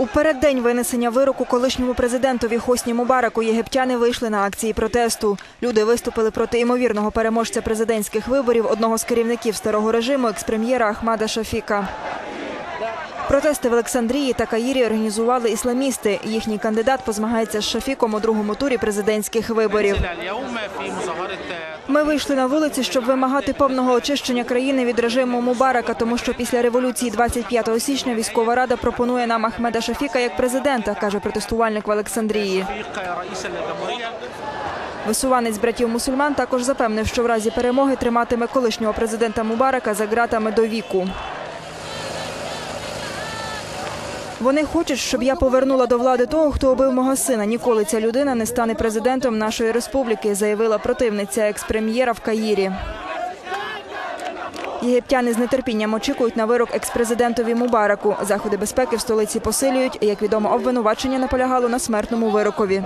У переддень винесення вироку колишньому президентові Хосні Мубараку єгиптяни вийшли на акції протесту. Люди виступили проти імовірного переможця президентських виборів одного з керівників старого режиму, експрем'єра Ахмада Шафіка. Протести в Олександрії та Каїрі організували ісламісти. Їхній кандидат позмагається з Шафіком у другому турі президентських виборів. Ми вийшли на вулиці, щоб вимагати повного очищення країни від режиму Мубарака, тому що після революції 25 січня військова рада пропонує нам Ахмеда Шафіка як президента, каже протестувальник в Олександрії. Висуванець братів мусульман також запевнив, що в разі перемоги триматиме колишнього президента Мубарака за ґратами до віку. Вони хочуть, щоб я повернула до влади того, хто убив мого сина. Ніколи ця людина не стане президентом нашої республіки, заявила противниця експрем'єра в Каїрі. Єгиптяни з нетерпінням очікують на вирок експрезидентові Мубараку. Заходи безпеки в столиці посилюють. Як відомо, обвинувачення наполягало на смертному вирокові.